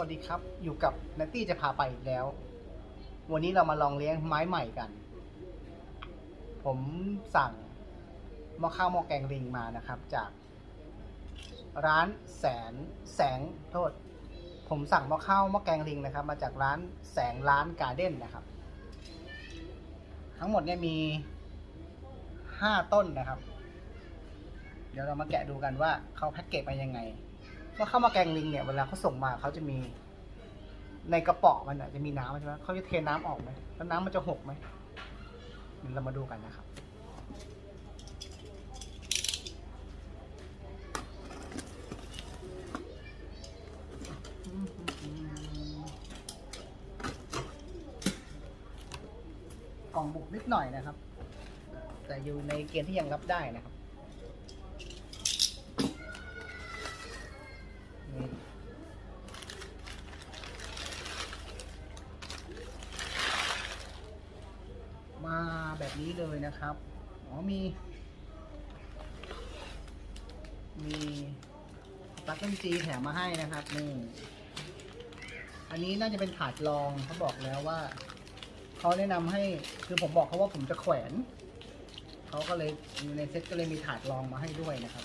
วัสดีครับ อยู่กับนัตตี้จะพาไปอีกแล้ว วันนี้เรามาลองเลี้ยงไม้ใหม่กัน ผมสั่งหม้อข้าวหม้อแกงลิงมานะครับ จาก ร้านแสนแสงโทษ ผมสั่งหม้อข้าวหม้อแกงลิงนะครับ มาจากร้านแสงร้านการ์เด้นนะครับ ทั้งหมดเนี่ยมีห้าต้นนะครับ เดี๋ยวเรามาแกะดูกันว่าเขาแพ็กเกจมายังไง ว่าข้ามาแกงลิงเนี่ยเวลาเขาส่งมาเขาจะมี ในกระป๋องมันอะจะมีน้ำใช่ไหมเขาจะเทน้ำออกไหมแล้วน้ำมันจะหกไหมเดี๋ยวเรามาดูกันนะครับกล่องบุกนิดหน่อยนะครับ แต่อยู่ในเกณฑ์ที่ยังรับได้นะครับ นี้เลยนะครับ อ๋อมี มีปลั๊กเอ็นจีแถมมาให้นะครับนี่อันนี้น่าจะเป็นถาดรองเขาบอกแล้วว่าเขาแนะนำให้คือผมบอกเขาว่าผมจะแขวนเขาก็เลยในเซ็ตก็เลยมีถาดรองมาให้ด้วยนะครับ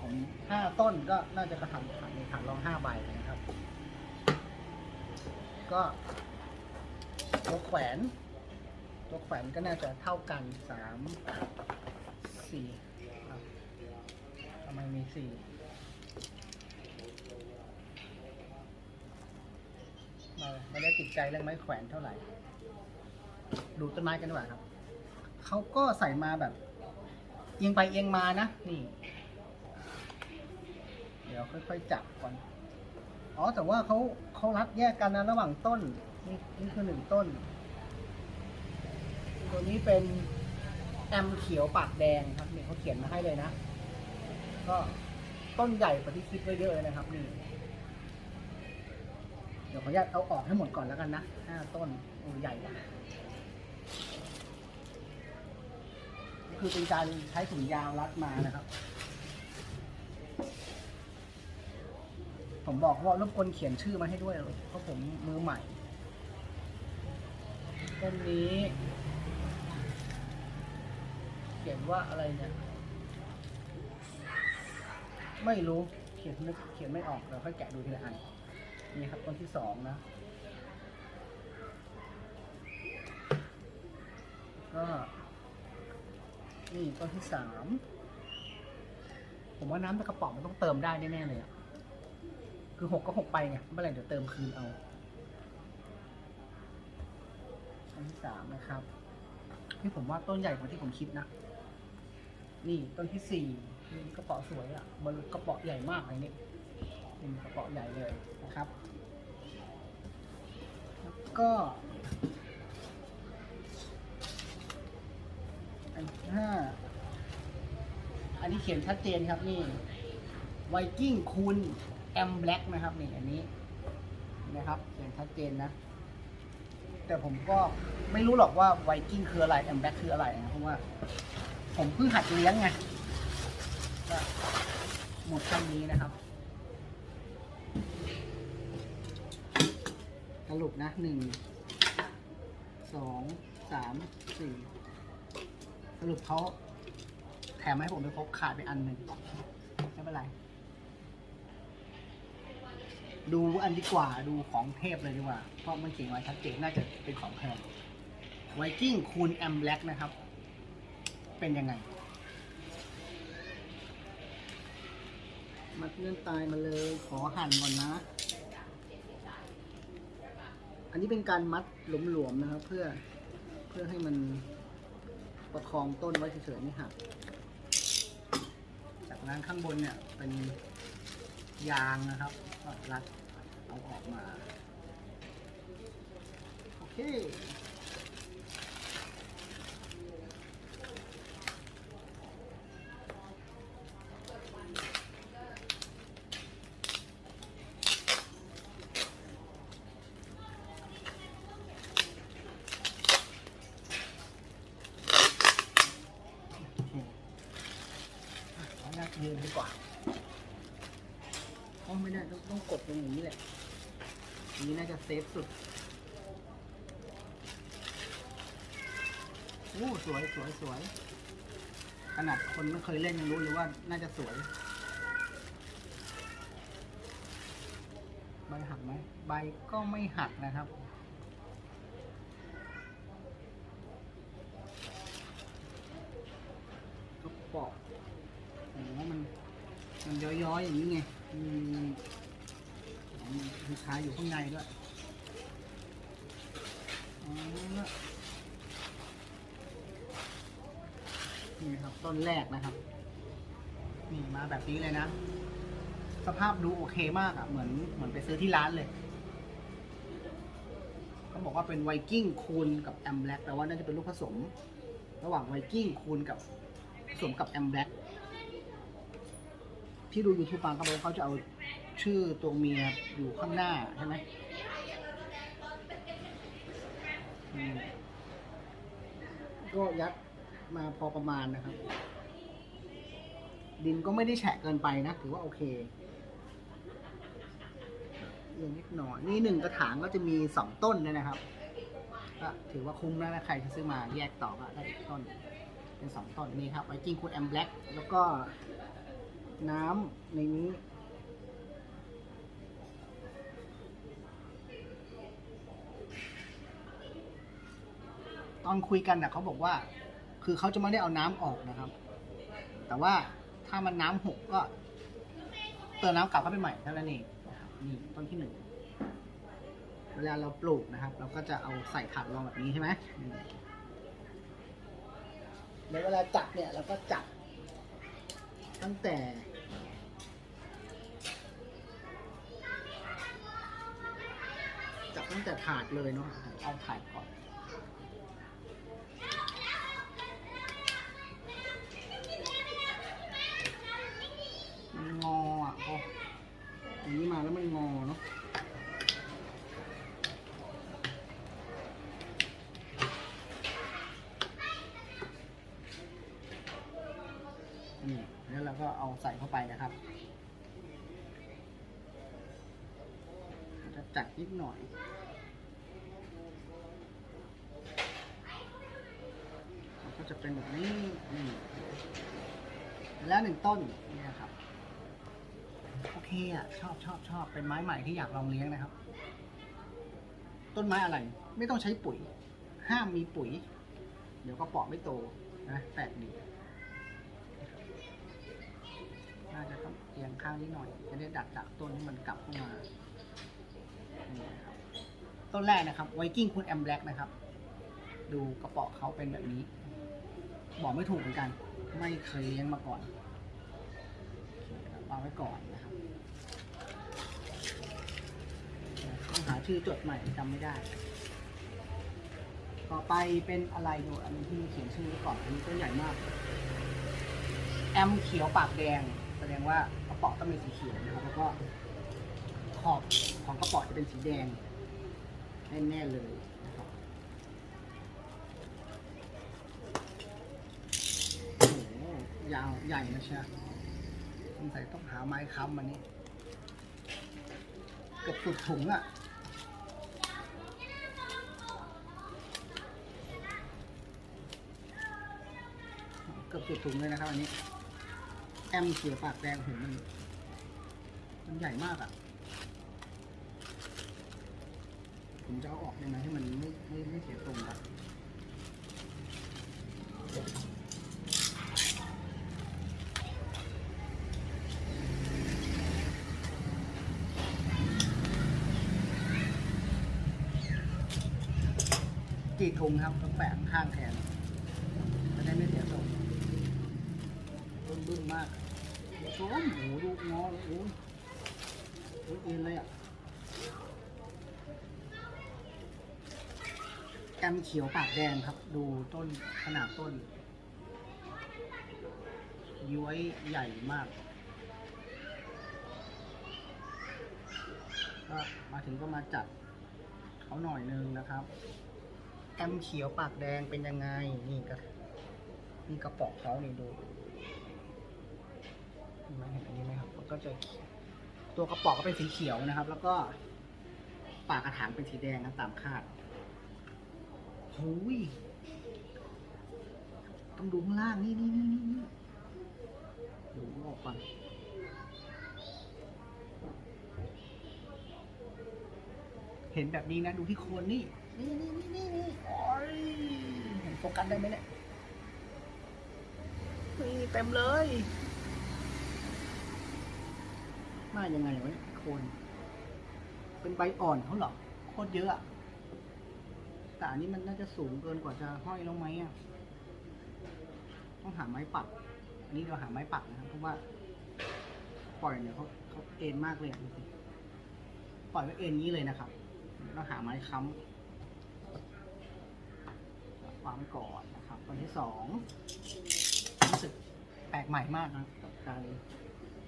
ผมห้าต้นก็น่าจะกระทำถาดในถาดรองห้าใบนะครับ ก็ตัวแขวน ตัวแขวนก็น่าจะเท่ากันสามสี่ทำไมมีสี่เราไม่ได้ติดใจเรื่องไม้แขวนเท่าไหร่ ดูต้นไม้กันดีกว่าครับ เขาก็ใส่มาแบบเอียงไปเอียงมานะนี่ เดี๋ยวค่อยๆจับก่อน อ๋อแต่ว่าเขา เขารัดแยกกันนะระหว่างต้นนี่นี่คือหนึ่งต้น ตัวนี้เป็นแอมเขียวปากแดงครับนี่เขาเขียนมาให้เลยนะ ก็ต้นใหญ่กว่าที่คิดไว้เยอะเลยนะครับนี่เดี๋ยวขออนุญาตเอาออกให้หมดก่อนแล้วกันนะห้าต้นโอ้ใหญ่ว่ะนี่คือเป็นการใช้ถุงยางรัดมานะครับ ผมบอกว่ารบกวนเขียนชื่อมาให้ด้วยเพราะผมมือใหม่ต้นนี้ เขียนว่าอะไรเนี่ย ไม่รู้เขียนไม่เขียนไม่ออกเดี๋ยวค่อยแกะดูทีละอันนี่ครับต้นที่สองนะก็นี่ต้นที่สามผมว่าน้ำในกระป๋องมันต้องเติมได้แน่ๆเลยอะ คือหกก็หกไปไงเมื่อไหร่เดี๋ยวเติมคืนเอาต้นที่สามนะครับ ที่ผมว่าต้นใหญ่กว่าที่ผมคิดนะ นี่ต้นที่สี่กระเป๋อสวยอะ่ะมันกระเป๋อใหญ่มากเลยนี่เป็นกระเป๋อใหญ่เลยนะครับแล้วก็อันที่ห้าอันนี้เขียนชัดเจนครับนี่ไวกิ้งคูณ แอมแบล็กนะครับนี่อันนี้นะครับเขียนชัดเจนนะ แต่ผมก็ไม่รู้หรอกว่าไวกิ้งคืออะไรแอมแบล็กคืออะไรนะเพราะว่า ผมเพิ่งหัดเลี้ยงไงก็หมดช่องนี้นะครับสรุปนะหนึ่งสองสามสี่สรุปเขาแถมให้ผมไปครบขาดไปอันหนึ่งไม่เป็นไร ดูอันดีกว่าดูของเทพเลยดีกว่า เพราะมันเขียนไว้ชัดเจนน่าจะเป็นของแพงไวกิ้งคูณแอมแบล็กนะครับ เป็นยังไง มัดเลื่อนตายมาเลยขอหั่นก่อนนะ อันนี้เป็นการมัดหลวมๆนะครับ เพื่อเพื่อให้มันประคองต้นไว้เฉยๆไม่หักจากนั้นข้างบนเนี่ยเป็นยางนะครับ รัดเอาออกมา โอเค โอเคอะขออนุญาต ยืนดีกว่าอ๋อไม่ได้ต้องต้องกดตรงนี้แหละอั นี้น่าจะเซฟสุดโอ้สวยสวยสวย ขนาดคนไม่เคยเล่นยังรู้เลยว่าน่าจะสวย ใบหักไหม ใบก็ไม่หักนะครับ ก็ปอกโอ้โหมัน มันย้อยๆอย่างนี้ไงมี มีชายอยู่ข้างในด้วยนี่ครับต้นแรกนะครับ นี่มาแบบนี้เลยนะ สภาพดูโอเคมากอะ่ะ เหมือนเหมือนไปซื้อที่ร้านเลยเขาบอกว่าเป็นไวกิ้งคูณกับแอมแบล็กแต่ว่าน่าจะเป็นลูกผสม ระหว่างไวกิ้งคูณกับผสมกับแอมแบล็ก ที่ดูยูทูบฟังเขาบอกเขาจะเอาชื่อตัวเมียอยู่ข้างหน้าใช่ไหมก็ยัดมาพอประมาณนะครับ ดินก็ไม่ได้แฉะเกินไปนะ ถือว่าโอเคเอียงนิดหน่อย นี่หนึ่งกระถางก็จะมีสองต้นเลยนะครับก็ถือว่าคุ้มแล้วนะใครจะซื้อมาแยกต่อก็ได้อีกต้น เป็นสองต้นนี่ครับไวกิ้งคูดแอมแบล็กแล้วก็ น้ำในนี้ ตอนคุยกันนะเขาบอกว่า คือเขาจะไม่ได้เอาน้ำออกนะครับ แต่ว่าถ้ามันน้ำหกก็เติมน้ำกลับเข้าไปใหม่เท่านั้นเองนี่ต้นที่หนึ่งเวลาเราปลูกนะครับ เราก็จะเอาใส่ถาดรองแบบนี้ใช่ไหมนี่แล้วเวลาจับเนี่ยเราก็จับ ตั้งแต่จับตั้งแต่ถาดเลยเนาะเอาถาดก่อนมันงออะพออย่างนี้มาแล้วมันงอเนาะนี่แล้ว เราก็เอาใส่เข้าไปนะครับ จะจัดนิดหน่อยก็จะเป็นแบบนี้แล้วหนึ่งต้นนี่ยครับ โอเคอะชอบชอบชอบเป็นไม้ใหม่ที่อยากลองเลี้ยงนะครับ ต้นไม้อะไร ไม่ต้องใช้ปุ๋ย ห้ามมีปุ๋ย เดี๋ยวก็เปาะไม่โตนะแปลกดีน่าจะต้อง เอียงข้างนิดหน่อย จะได้ดัดจากต้นให้มันกลับเข้ามาต้นแรกนะครับไวกิ้งคุณแอมแบล็กนะครับ ดูกระเป๋อเขาเป็นแบบนี้ บอกไม่ถูกเหมือนกัน ไม่เคยเลี้ยงมาก่อนวางไว้ก่อนนะครับต้องหาชื่อจดใหม่จำไม่ได้ ต่อไปเป็นอะไรดูอันนี้ที่เขียนชื่อไว้ก่อนอันนี้ก็ใหญ่มาก แอมเขียวปากแดง แสดงว่า ระป๋อต้องเป็นสีเขียวนะครับแล้วก็ขอบของกระป๋อจะเป็นสีแดงแน่ๆเลยนะครับโอ้โหยาวใหญ่นะเชียสงสัยต้องหาไม้ค้ำมันนี้เกือบสุดถุงอะ่ะเกือบสุดถุงเลยนะครับอันนี้ มเขียวปากแดงเห็นมันมันใหญ่มากอะ่ะ ผมจะเอาออกยังไงให้มันไม่ไม่ไม่เสียตรงครับกี่ถุงครับต้องแปะข้างแทนจะได้ไม่เสียทรงบึ้มบึ้มมาก โอ้โหดูงอเลยโอ้ยโอ้ยเอ็นเลยอะแอมเขียวปากแดงครับ ดูต้นขนาดต้น ย้วยใหญ่มาก ก็มาถึงก็มาจัดเขาหน่อยนึงนะครับแอมเขียวปากแดงเป็นยังไง นี่ก็นี่กระป๋องเขานี่ดู เห็นไหมเห็นอันนี้ไหมครับมันก็จะตัวกระป๋องก็เป็นสีเขียวนะครับ แล้วก็ปากกระถางเป็นสีแดงนะตามคาดหูยต้องดูข้างล่างนี่นี่นี่นี่นี่ดูออกก่อนเห็นแบบนี้นะ ดูที่โคนนี่ นี่นี่นี่นี่นี่โอ้ยเห็นโฟกัสได้ไหมเนี่ยนี่เต็มเลย มายังไงวะเนี่ยโคนเป็นใบอ่อนเขาเหรอโคตรเยอะอะแต่อันนี้มันน่าจะสูงเกินกว่าจะห้อยลงไหมอะต้องหาไม้ปักอันนี้เราหาไม้ปักนะครับเพราะว่า ปล่อยเนี่ยเขาเขาเอ็นมากเลยดูสิปล่อยไว้เอ็นนี้เลยนะครับเราหาไม้ค้ำวางไว้ก่อนนะครับวันที่สองรู้สึกแปลกใหม่มากนะกับการ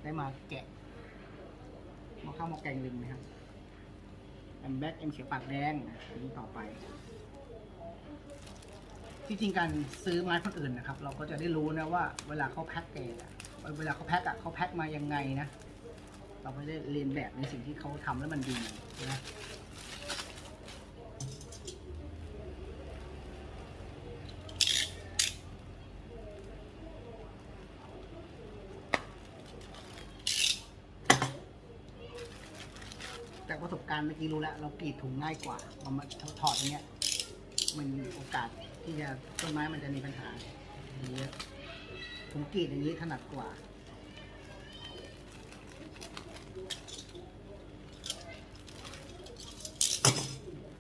ได้มาแกะ มาข้าวหมาแกงลิงนะครับแอมแบ็กแอมเขียวปากแดงอันนี้ต่อไปที่จริงการซื้อไม้คนอื่นนะครับ เราก็จะได้รู้นะว่าเวลาเขาแพ็คเกจอะเวลาเขาแพ็คอะเขาแพ็คมายังไงนะ เราไปได้เรียนแบบในสิ่งที่เขาทำแล้วมันดีนะ จากประสบการณ์เมื่อกี้รู้แล้ว เรากรีดถุงง่ายกว่าเอามาถอดอย่างเงี้ย มันมีโอกาสที่จะต้นไม้มันจะมีปัญหาเยอะผมกรีดอย่างนี้ถนัดกว่า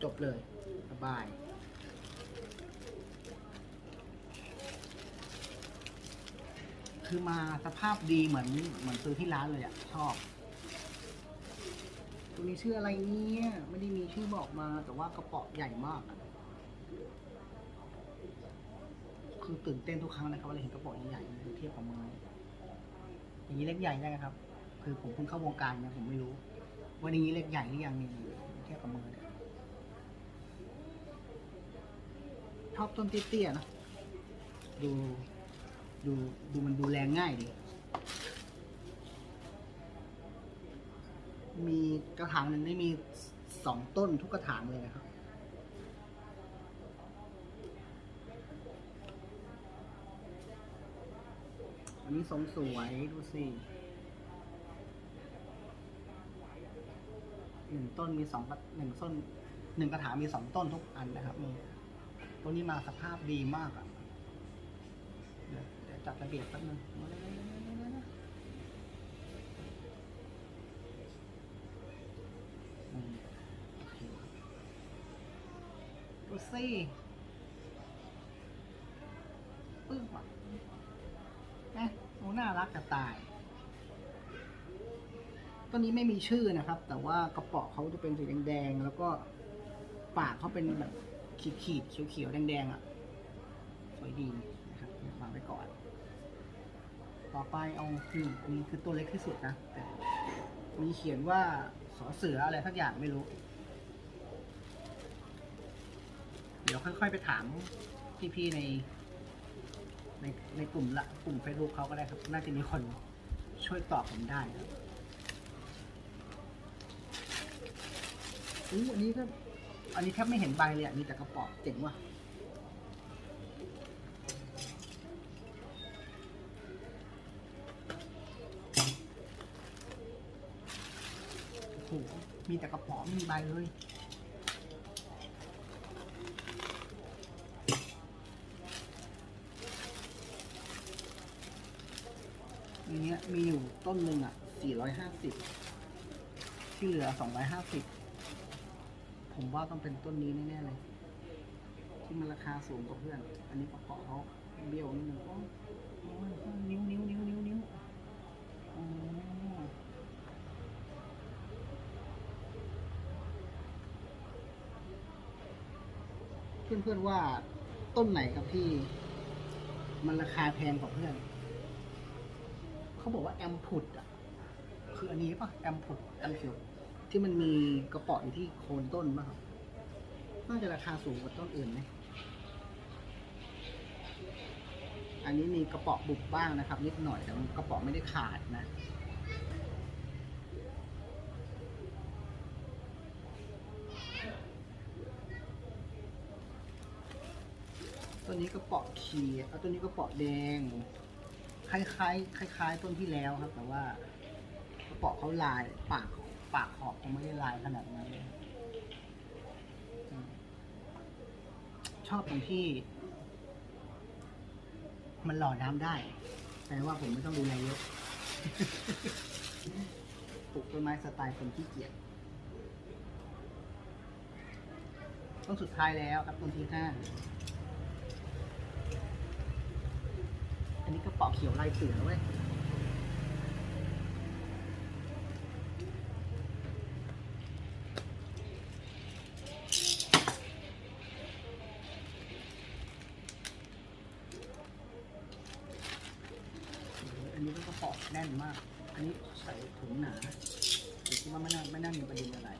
จบเลยสบาย คือมาสภาพดีเหมือนเหมือนซื้อที่ร้านเลยอะชอบ ตัวนี้ชื่ออะไรเนี่ย ไม่ได้มีชื่อบอกมา แต่ว่ากระเป๋อใหญ่มากอะคือตื่นเต้นทุกครั้งนะครับเวลาเห็นกระเป๋อใหญ่ๆเทียบกับมืออย่างนี้เล็กใหญ่ได้ครับ คือผมเพิ่งเข้าวงการนะผมไม่รู้ว่าอย่างนี้เล็กใหญ่หรือยังนี่เทียบกับมือเนี่ยชอบต้นเตี้ยๆนะดู ดู ดูมันดูแลง่ายดี มีกระถางหนึ่งได้มีสองต้นทุกกระถางเลยนะครับ อันนี้ทรงสวยดูสิหนึ่งต้นมีสองหนึ่งต้นหนึ่งกระถางมีสองต้นทุกอันนะครับนี่ตัวนี้มาสภาพดีมากอะ่ะ เดี๋ยวเดี๋ยวจัดระเบียบแป๊บนึงมาเลยอืมโอเคดู สิปึ้งว่ะเอ๊ะโอ้น่ารักกระต่ายต้นนี้ไม่มีชื่อนะครับ แต่ว่ากระป๋อเขาจะเป็นสีแดงๆ แล้วก็ปากเขาเป็นแบบขีดๆเขียวๆ แดงๆ อะ สวยดีนะครับวางไว้ก่อน ต่อไปเอาคืออันนี้คือตัวเล็กที่สุดนะ แต่มีเขียนว่าสอเสืออะไรสักอย่างไม่รู้ เดี๋ยวค่อยๆไปถามพี่ๆใน ในในกลุ่มละกลุ่ม Facebook เขาก็ได้ครับ น่าจะมีคนช่วยตอบผมได้ครับอู้อันนี้ก็อันนี้แทบไม่เห็นใบเลยอะ มีแต่กระป๋องเจ๋งว่ะโอ้โหมีแต่กระป๋องไม่มีใบเลย อันเนี้ยมีอยู่ ต้นหนึ่งอะ450ที่เหลือ250ผมว่าต้องเป็นต้นนี้แน่ๆเลย ที่มันราคาสูงกว่าเพื่อน อันนี้ประกอบเขาเบี้ยวนิดนึงโอ้ยโอ้ยนิ้วนิ้วนิ้วนิ้วนิ้วอ๋อเพื่อนเพื่อนๆว่าต้นไหนครับที่ มันราคาแพงกว่าเพื่อน เขาบอกว่าแอมพุดอะคืออันนี้ป่ะแอมพุดแอมเขียวที่มันมีกระป๋ออยู่ที่โคนต้นป่ะครับน่าจะราคาสูงกว่าต้นอื่นไหมอันนี้มีกระป๋อบุบบ้างนะครับ นิดหน่อยแต่กระป๋อไม่ได้ขาดนะตัวนี้กระป๋อเขียวเอาตัวนี้กระป๋อแดง คล้ายๆคล้าย ๆ ต้นที่แล้วครับ แต่ว่ากระเป๋อเขาลายปากปากขอบเขาไม่ได้ลายขนาดนั้นชอบตรงที่ มันหล่อน้ำได้แปลว่าผมไม่ต้องดูแลเยอะปลูกต้นไม้สไตล์คนขี้เกียจต้นสุดท้ายแล้วครับต้นที่ห้า อันนี้กระเป๋อเขียวลายเสือเว้ยอันนี้ก็กระเป๋อแน่นมาก อันนี้ใส่ถุงหนาแต่คิดว่าไม่น่าไม่น่ามีประเด็นอะไร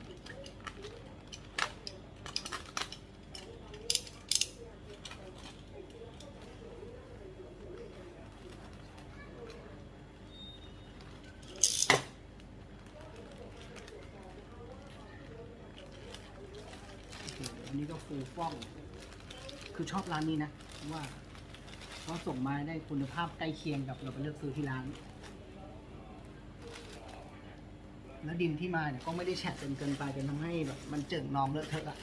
เคอันนี้ก็ฟูฟ่อง คือชอบร้านนี้นะเพราะว่าเขาส่งมาได้คุณภาพใกล้เคียงกับเราไปเลือกซื้อที่ร้าน แล้วดินที่มาเนี่ยก็ไม่ได้แฉะจนเกินไปจนทำให้แบบมันเจิ่งนองเลอะเทอะอะ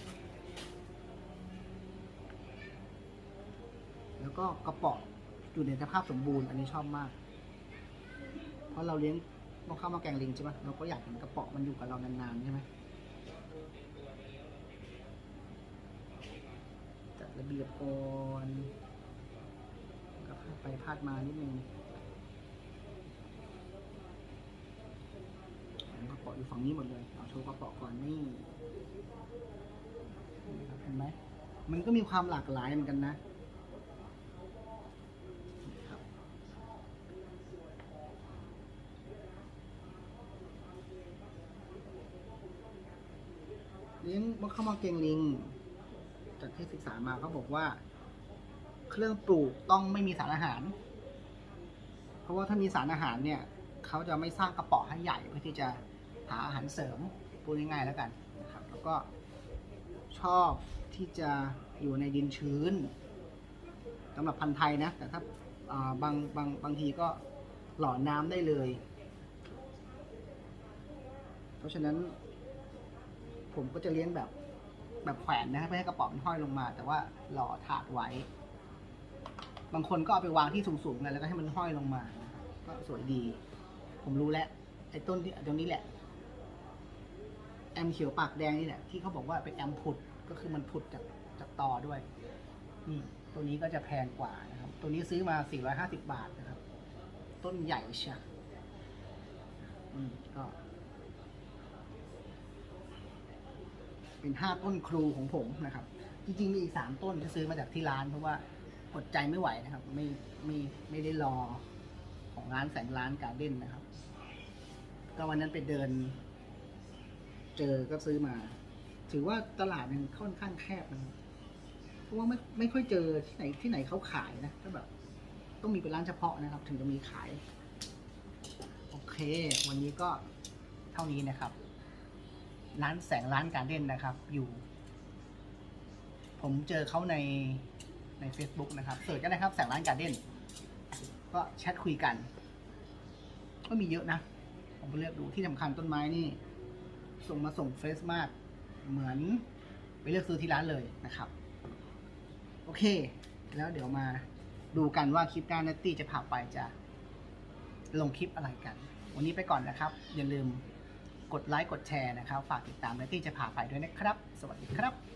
แล้วก็กระป๋ออยู่ในสภาพสมบูรณ์อันนี้ชอบมาก เพราะเราเลี้ยงนกข้าวมาแกงลิงใช่ไหมเราก็อยากเห็นกระป๋อมันอยู่กับเรานานๆใช่ไหม ระเบียบก่อนก็พาดไปพาดมานิดนึงกระเป๋ออยู่ฝั่งนี้หมดเลย เอาโชว์กระเป๋อก่อนนี่เห็นไหม มันก็มีความหลากหลายเหมือนกันนะเลี้ยงมะเข้ามาเก่งลิง จากที่ศึกษามาเขาบอกว่า เครื่องปลูกต้องไม่มีสารอาหาร เพราะว่าถ้ามีสารอาหารเนี่ยเขาจะไม่สร้างกระป๋อให้ใหญ่เพื่อที่จะหาอาหารเสริมพูดง่ายๆแล้วกันนะครับ แล้วก็ชอบที่จะอยู่ในดินชื้นสำหรับพันธุ์ไทยนะ แต่ถ้าอ่าบางบางบางทีก็หล่อน้ำได้เลย เพราะฉะนั้นผมก็จะเลี้ยงแบบ แบบแขวนนะครับไม่ให้กระป๋องมันห้อยลงมา แต่ว่าหล่อถาดไว้ บางคนก็เอาไปวางที่สูงๆเลยแล้วก็ให้มันห้อยลงมาก็สวยดี ผมรู้แล้วไอ้ต้นที่ตรงนี้แหละ แอมเขียวปากแดงนี่แหละที่เขาบอกว่าเป็นแอมผุดก็คือมันผุดจากจากตอด้วยนี่ตัวนี้ก็จะแพงกว่านะครับ ตัวนี้ซื้อมา 450 บาทนะครับ ต้นใหญ่เชียอืมก็ เป็นห้าต้นครูของผมนะครับ จริงๆ มีอีกสามต้นที่ซื้อมาจากที่ร้าน เพราะว่าอดใจไม่ไหวนะครับ ไม่ไม่ไม่ได้รอของร้านแสงร้านการเด้นนะครับ ก็วันนั้นไปเดิน เจอก็ซื้อมา ถือว่าตลาดมันค่อนข้างแคบนะเพราะว่าไม่ไม่ค่อยเจอที่ไหนที่ไหนเขาขายนะก็แบบต้องมีเป็นร้านเฉพาะนะครับ ถึงจะมีขาย โอเค วันนี้ก็เท่านี้นะครับ ร้านแสงร้านการเด่นนะครับ อยู่ ผมเจอเขาในใน Facebook นะครับเสิร์ชกันนะครับแสงร้านการเด่น ก็แชทคุยกัน ก็มีเยอะนะ ผมไปเลือกดูที่สำคัญต้นไม้นี่ ส่งมาส่งเฟซมาก เหมือนไปเลือกซื้อที่ร้านเลยนะครับ โอเค แล้วเดี๋ยวมาดูกันว่าคลิปหน้านัตตี้จะพาไปจะลงคลิปอะไรกัน วันนี้ไปก่อนนะครับ อย่าลืม กดไลค์กดแชร์นะครับ ฝากติดตามและที่จะพาไปด้วยนะครับ สวัสดีครับ